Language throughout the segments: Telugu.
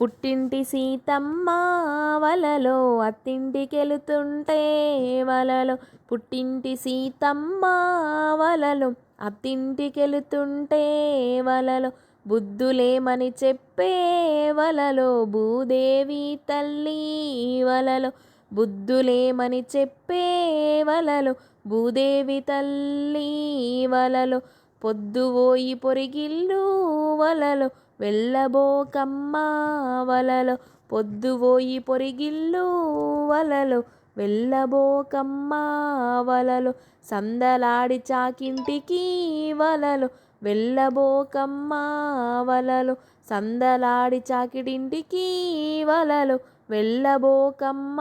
పుట్టింటి సీతమ్మ వలలో అత్తింటికెళుతుంటే వలలో. పుట్టింటి సీతమ్మ వలలో అత్తింటికెళుతుంటే వలలో. బుద్ధులేమని చెప్పే వలలో భూదేవి తల్లి వలలో. బుద్ధులేమని చెప్పే వలలో భూదేవి తల్లి వలలో. పొద్దువోయి పొరిగిల్లు వలలో వెళ్ళబోకమ్మ వలలో పొద్దువోయి పొరిగిల్లు వలలో. వెళ్ళబోకమ్మ వలలో సందలాడి చాకింటికి వలలో. వెళ్ళబోకమ్మ వలలో సందలాడి చాకిడింటికి వలలు. వెళ్ళబోకమ్మ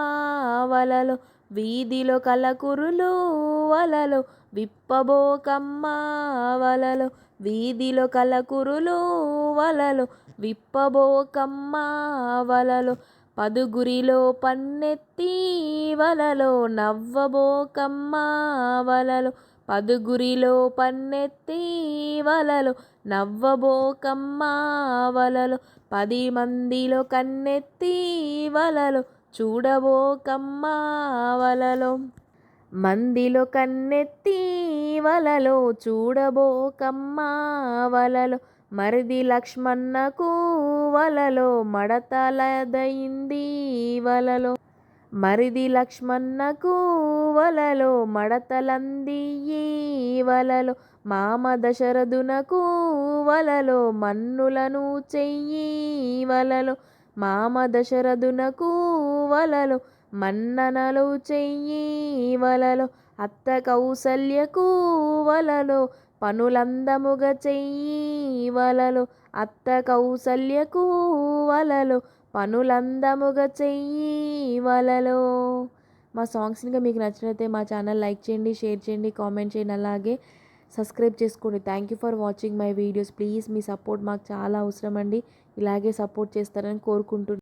వలలు వీధిలో కలకురులు వలలు. విప్పబోకమ్మ వలలు వీధిలో కలకురులు వలలో విప్పబోకమ్మా వలలో పదుగురిలో పన్నెత్తి వలలో నవ్వబోకమ్మా వలలో పదుగురిలో పన్నెత్తి వలలో నవ్వబోకమ్మ వలలో పది మందిలో కన్నెత్తి వలలో చూడబోకమ్మ వలలో. మందిలో కన్నెత్తి వలలో చూడబోకమ్మా వలలో మరిది లక్ష్మణకు వలలో మడతలదయింది వలలో. మరిది లక్ష్మణకు వలలో మడతలందియి వలలో. మామ దశరథునకు వలలో మన్నులను చెయ్యి వలలో. మామ దశరథునకు వలలో మన్ననలు చెయ్యి వలలో. అత్త కౌసల్యకు వలలో పనులందముగ చెయ్యి వలలు అత్త కౌసల్యకు వలలు పనులందముగ చెయ్యి వలలో. మా సాంగ్స్ ఇంకా మీకు నచ్చినైతే మా ఛానల్ లైక్ చేయండి షేర్ చేయండి కామెంట్ చేయండి అలాగే సబ్స్క్రైబ్ చేసుకోండి. Thank you for watching my videos please me support మాకు చాలా అవసరం అండి ఇలాగే సపోర్ట్ చేస్తారని కోరుకుంటున్నాను